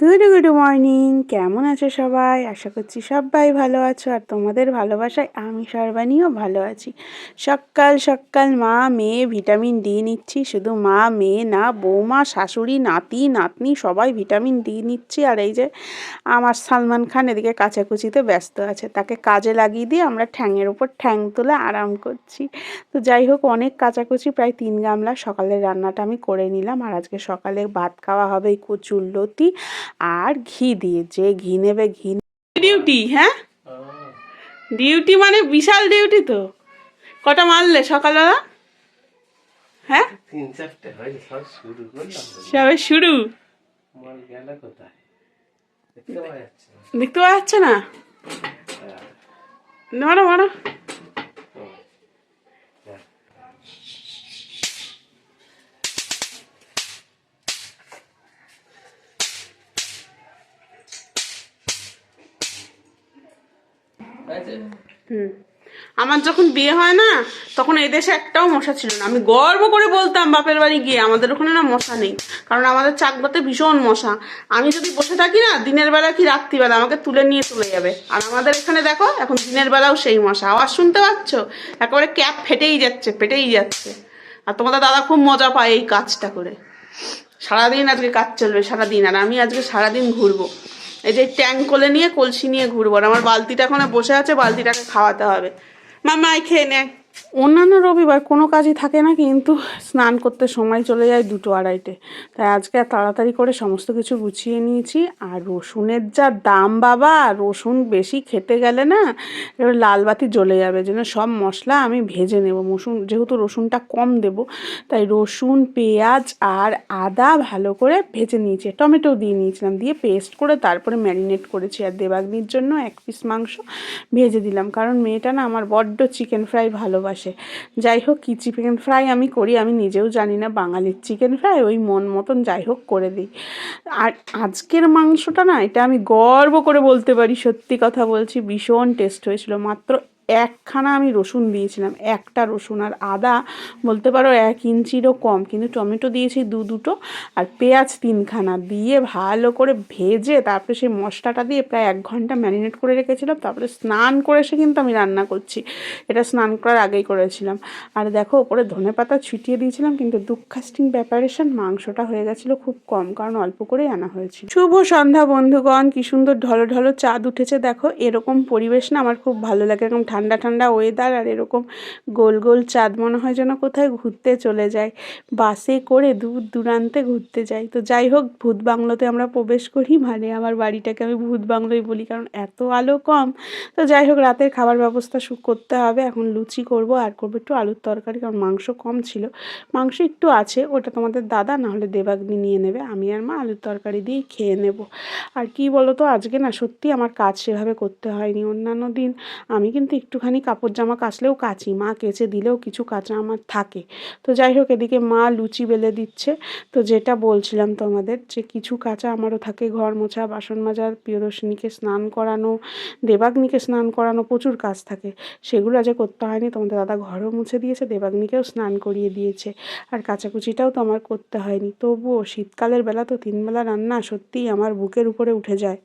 Good good morning কেমন আছো সবাই? আশা করছি সবাই ভালো আছো আর তোমাদের ভালোবাসায় আমি সর্বাণীও ভালো আছি। সকাল সকাল মা, মেয়ে ভিটামিন ডি নিচ্ছি। শুধু মা, মেয়ে না, বৌমা, শাশুড়ি, নাতি, নাতনি সবাই ভিটামিন ডি নিচ্ছি। আর এই যে আমার সালমান খান এদিকে কাচাকুচিতে ব্যস্ত আছে। তাকে কাজে লাগিয়ে দিয়ে আমরা ঠ্যাংয়ের উপর ঠ্যাং তুলে আরাম করছি। তো যাই হোক, অনেক কাচাকুচি, প্রায় তিন গামলা সকালের রান্নাটা আমি করে নিলাম। আর আজকে সকালে ভাত খাওয়া হবে কচুর লতি। আর ঘি দিয়ে যে ঘি নেবে ঘি ডিউটি হ্যাঁ? ডিউটি মানে বিশাল ডিউটি তো। কটা মারলে সকালবেলা? হ্যাঁ? তিন চারটে শুরু সবে শুরু? দেখতে পাওয়া না। দেখতে পাওয়া যাচ্ছে না? মারো মারো। হুম। আমার যখন বিয়ে হয় না, তখন এই দেশে একটাও মশা ছিল না। আমি গর্ব করে বলতাম, বাপের বাড়ি গিয়ে। আমাদের ওখানে না মশা নেই। কারণ আমাদের চাকদাতে ভীষণ মশা। আমি যদি বসে থাকি না, দিনের বেলা কি রাত্রিবেলা আমাকে তুলে নিয়ে চলে যাবে? আর আমাদের এখানে দেখো, এখন দিনের বেলাও সেই মশা। আওয়াজ শুনতে পাচ্ছ? একেবারে ক্যাপ ফেটেই যাচ্ছে ফেটেই যাচ্ছে। আর তোমাদের দাদা খুব মজা পায় এই কাজটা করে। সারাদিন আজকে কাজ চলবে, সারাদিন। আর আমি আজকে সারাদিন ঘুরবো। এই যে ট্যাঙ্ক কোলে নিয়ে কলসি নিয়ে ঘুরবো আমার বালতিটা এখন বসে আছে, বালতিটাকে খাওয়াতে হবে। মামা আই খেয়ে নে। অন্যান্য রবিবার কোনো কাজই থাকে না, কিন্তু স্নান করতে সময় চলে যায় দুটো আড়াইটে। তাই আজকে তাড়াতাড়ি করে সমস্ত কিছু গুছিয়ে নিয়েছি। আর রসুনের যা দাম বাবা, রসুন বেশি খেতে গেলে না এবার লাল বাতি জ্বলে যাবে, যেন সব মশলা আমি ভেজে নেব। রসুন যেহেতু রসুনটা কম দেব, তাই রসুন, পেঁয়াজ আর আদা ভালো করে ভেজে নিয়েছি। টমেটো দিয়ে নিয়েছিলাম, দিয়ে পেস্ট করে তারপরে ম্যারিনেট করেছি। আর দেবাগ্নির জন্য এক পিস মাংস ভেজে দিলাম, কারণ মেয়েটা না আমার বড্ড চিকেন ফ্রাই ভালোবাসে। যাই হোক, কী চিকেন ফ্রাই আমি করি, আমি নিজেও জানি না বাঙালির চিকেন ফ্রাই ওই মন মতন যাই হোক করে দিই। আর আজকের মাংসটা না, এটা আমি গর্ব করে বলতে পারি, সত্যি কথা বলছি, ভীষণ টেস্ট হয়েছিল। মাত্র একখানা আমি রসুন দিয়েছিলাম, একটা রসুন আর আদা, বলতে পারো এক ইঞ্চিরও কম, কিন্তু টমেটো দিয়েছি দু দুটো আর পেঁয়াজ তিনখানা দিয়ে ভালো করে ভেজে তারপরে সেই মশলাটা দিয়ে প্রায় এক ঘণ্টা ম্যারিনেট করে রেখেছিলাম, তারপরে স্নান করে এসে কিন্তু আমি রান্না করছি। এটা স্নান করার আগেই করেছিলাম। আর দেখো ওপরে ধনে পাতা ছিটিয়ে দিয়েছিলাম, কিন্তু দুঃখাস্টিং ব্যাপারেশন মাংসটা হয়ে গেছিল খুব কম, কারণ অল্প করেই আনা হয়েছিল। শুভ সন্ধ্যা বন্ধুগণ, কি সুন্দর ঢলো ঢলো চাঁদ উঠেছে, দেখো এরকম পরিবেশ না আমার খুব ভালো লাগে, এরকম ঠান্ডা ঠান্ডা ওয়েদার আর এরকম গোল গোল চাঁদ মনে হয় যেন কোথায় ঘুরতে চলে যায়। বাসে করে দূর দূরান্তে ঘুরতে যাই। তো যাই হোক, ভূত বাংলোতে আমরা প্রবেশ করি। মানে আমার বাড়িটাকে আমি ভূত বাংলোই বলি, কারণ এত আলো কম। তো যাই হোক, রাতের খাবার ব্যবস্থা করতে হবে। এখন লুচি করব, আর করব একটু আলুর তরকারি, কারণ মাংস কম ছিল। মাংস একটু আছে, ওটা তোমাদের দাদা না হলে দেবাগ্নি নিয়ে নেবে। আমি আর মা আলুর তরকারি দিয়েই খেয়ে নেব। আর কি বলো তো আজকে না সত্যি আমার কাজ সেভাবে করতে হয়নি। অন্যান্য দিন আমি কিন্তু একটুখানি কাপড় জামা কাচলেও কাচি। মা কেচে দিলেও কিছু কাঁচা আমার থাকে। তো যাই হোক, এদিকে মা লুচি বেলে দিচ্ছে। তো যেটা বলছিলাম তোমাদের যে কিছু কাঁচা আমারও থাকে ঘর মোছা, বাসন মাজা, প্রিয়দর্শিনীকে স্নান করানো, দেবাগ্নিকে স্নান করানো প্রচুর কাজ থাকে। সেগুলো আজ করতে হয়নি। তোমাদের দাদা ঘরও মুছে দিয়েছে, দেবাগ্নিকেও স্নান করিয়ে দিয়েছে। আর কাচাকুচিটাও তো আমার করতে হয়নি। তবুও শীতকালের বেলা তো তিনবেলা রান্না সত্যিই আমার বুকের উপরে উঠে যায়।